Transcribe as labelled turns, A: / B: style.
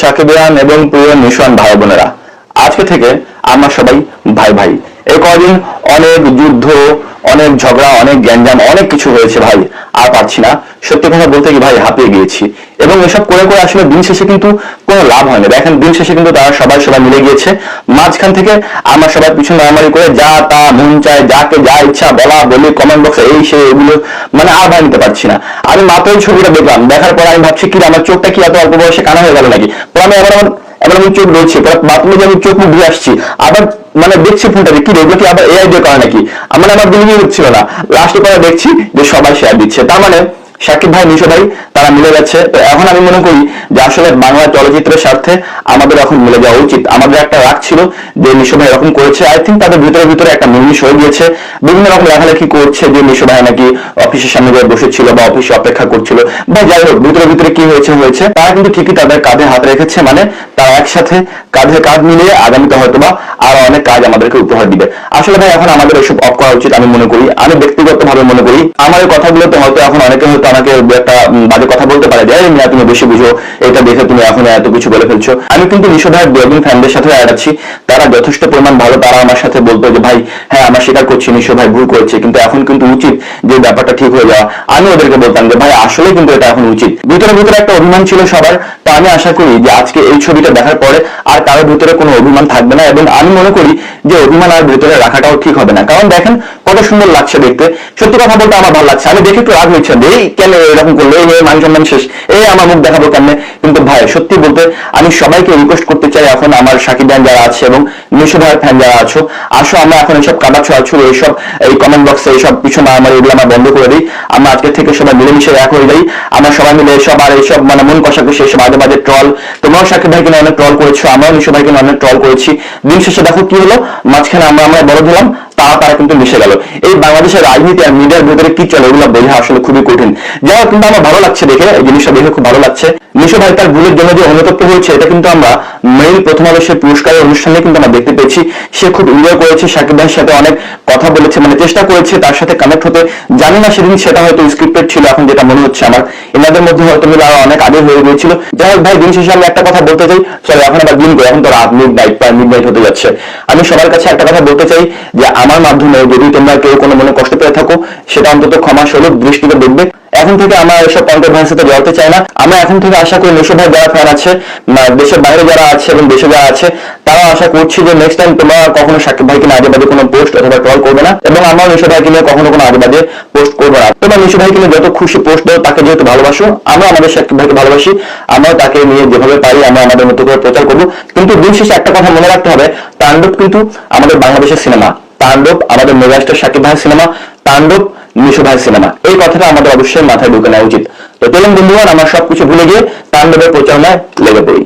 A: সাকিবিয়ান এবং প্রিয় নিশান ভাই বোনেরা, আজকে থেকে আমরা সবাই ভাই ভাই। এ কদিন অনেক যুদ্ধ, অনেক ঝগড়া, অনেক গ্যাঞ্জাম, অনেক কিছু হয়েছে ভাই, আর পারছি না। সত্যি কথা বলতে কি ভাই হাঁপিয়ে গিয়েছি। এবং এসব করে করে আসলে দিন শেষে কিন্তু কোনো লাভ হয়নি দেখেন দিন শেষে কিন্তু তারা সবাই সবাই মিলে গিয়েছে। মাঝখান থেকে আমরা সবাই পিছনে মারামারি করে যা তা মন চায় যাকে যা ইচ্ছা বলা বলি কমেন্ট বক্সে এই সে এগুলো মানে আর ভাই নিতে পারছি না। আমি মাত্র এই ছবিটা দেখলাম। দেখার পর আমি ভাবছি কি আমার চোখটা কি এত অল্প বয়সে কানা হয়ে গেল নাকি? পরে আমি আবার আমার এবার আমি চোখ ধরছি। বাথরুমে যে আমি চোখ মুখ ধুয়ে আসছি। আবার মানে দেখছি ফোনটা কি রে, এগুলো কি আবার এআই দিয়ে করে নাকি? আমার আমার বিলিভই হচ্ছিল না। লাস্টে পরে দেখছি যে সবাই শেয়ার দিচ্ছে। তার মানে সাকিব ভাই নিশো ভাই তারা মিলে যাচ্ছে। তো এখন আমি মনে করি যে আসলে বাংলা চলচ্চিত্রের স্বার্থে আমাদের এখন মিলে যাওয়া উচিত। আমাদের একটা রাগ ছিল যে নিশো ভাই এরকম করেছে। আই থিঙ্ক তাদের ভিতরে ভিতরে একটা মিলমিশ হয়ে গিয়েছে। বিভিন্ন রকম লেখালেখি করছে যে নিশো ভাই নাকি অফিসের সামনে গিয়ে বসেছিল বা অফিসে অপেক্ষা করছিল। বা যাই হোক, ভিতরে ভিতরে কি হয়েছে হয়েছে। তারা কিন্তু ঠিকই তাদের কাঁধে হাত রেখেছে। মানে তারা একসাথে কাঁধে কাঁধ মিলিয়ে আগামীতে হয়তো বা আরও অনেক কাজ আমাদেরকে উপহার দিবে। আসলে ভাই, এখন আমাদের এসব অফ করা উচিত আমি মনে করি। আমি ব্যক্তিগত ভাবে মনে করি, আমার কথাগুলোতে হয়তো এখন অনেকে হয়তো আমাকে একটা বাজে কথা বলতে পারে যে, "এই মিয়া, তুমি বেশি বুঝো, এটা দেখে তুমি এখন এত কিছু বলে ফেলছো। আমি কিন্তু নিষেধার দু একদিন ফ্যানদের সাথে আছি তারা যথেষ্ট পরিমাণ ভালো, তারা আমার সাথে বলতো যে, ভাই হ্যাঁ আমরা স্বীকার করছি নিশো ভাই ভুল করেছে, কিন্তু এখন কিন্তু উচিত যে, ব্যাপারটা ঠিক হয়ে যাওয়া। আমি ওদেরকে বলতাম যে, ভাই, আসলে কিন্তু এটা এখন উচিত। ভিতরে ভিতরে একটা অভিমান ছিল সবার, তো আমি আশা করি যে, আজকে এই ছবিটা দেখার পরে আর কারোর ভিতরে কোনো অভিমান থাকবে না এবং আমি মনে করি যে, অভিমান আর ভিতরে রাখাটাও ঠিক হবে না। কারণ দেখেন, কত সুন্দর লাগছে দেখতে। সত্যি কথা বলতে আমার ভালো লাগছে। আমি দেখে একটু রাগ হচ্ছে এই কেন এরকম করল? এই সম্মান শেষ। এই আমার মুখ দেখাবো কেমনে? কিন্তু ভাই, সত্যি বলতে আমি সবাইকে রিকোয়েস্ট করতে চাই এখন আমার সাকিব ভাই যারা আছে এবং নিশো ভাইয়ের ফ্যান যারা আছো। আসো, আমরা এখন এইসব কাদা ছোড়াছুড়ি এইসব এই কমেন্ট বক্সে এইসব পিছনে আমার এগুলো আমরা বন্ধ করে দিই। আমরা আজকে থেকে সবাই মিলেমিশে এক হয়ে যাই। আমরা সবাই মিলে এসব আর এইসব মানে মন কষাকষি, এসব আজে বাজে ট্রল তোমরাও সাকিব ভাইকে নিয়ে অনেক ট্রল করেছ আমরাও নিশো ভাইকে অনেক ট্রল করেছি। দিন শেষে দেখো কি হলো? মাঝখানে আমরা আমরা বড় দিলাম তারা তারা কিন্তু মিশে গেল। এই বাংলাদেশের রাজনীতি আর মিডিয়ার ভেতরে কি চলে, এগুলো বোঝা আসলে খুবই কঠিন। যাই হোক, কিন্তু আমার ভালো লাগছে দেখে, এই জিনিসটা দেখে খুব ভালো লাগছে। নিশো ভাই তার ভুলের জন্য যে অনুতপ্ত হয়েছে, এটা কিন্তু আমরা মেইল প্রথম আলো সে পুরস্কারের অনুষ্ঠানে কিন্তু আমরা দেখতে পেয়েছি। সে খুব এনজয় করেছে, সাকিব ভাইয়ের সাথে অনেক কথা বলেছে মানে চেষ্টা করেছে তার সাথে কানেক্ট হতে। জানি না সেদিন সেটা হয়তো স্ক্রিপ্টেড ছিল, এখন যেটা মনে হচ্ছে আমার। এনাদের মধ্যে হয়তো মিলে আরও অনেক আগে হয়ে গিয়েছিল। যাই হোক ভাই, দিন শেষে আমি একটা কথা বলতে চাই। চলো, এখন আবার দিন এখন তো রাত মিড নাইট প্রায় মিড নাইট হতে যাচ্ছে। আমি সবার কাছে একটা কথা বলতে চাই, যে আমার মাধ্যমে যদি তোমরা কেউ কোনো মনে কষ্ট পেয়ে থাকো, সেটা অন্তত ক্ষমা স্বরূপ দৃষ্টিতে দেখবে। এখন থেকে আমরা এসব কন্ট্রোভার্সিতে জড়াতে চাই না। আমরা এখন থেকে আশা করি নেশো ভাই যারা ফ্যান আছে দেশের বাইরে যারা আছে এবং দেশে যারা আছে, তারাও আশা করছি যে নেক্সট টাইম তোমরা কখনো সাকিব ভাইকে নিয়ে আজেবাজে কোনো পোস্ট অথবা ট্রল করবে না এবং আমরাও নেশো ভাইকে নিয়ে কখনো কোনো আজেবাজে পোস্ট করব না। তোমরা নেশো ভাইকে নিয়ে যত খুশি পোস্ট দাও, তাকে যেহেতু ভালোবাসো আমরা আমাদের সাকিব ভাইকে ভালোবাসি, আমরাও তাকে নিয়ে যেভাবে পারি আমরা আমাদের মতো করে প্রচার করব। কিন্তু দিন শেষে একটা কথা মনে রাখতে হবে, তাণ্ডব কিন্তু আমাদের বাংলাদেশের সিনেমা তাণ্ডব আমাদের মেগাস্টার সাকিব ভাইয়ের সিনেমা তাণ্ডব নিশু ভাই সিনেমা। এই কথাটা আমাদের অবশ্যই মাথায় ঢুকে নেওয়া উচিত। তো চলুন বন্ধুগণ, আমরা সবকিছু ভুলে গিয়ে তাণ্ডবের প্রচারণায় লেগে পড়ি।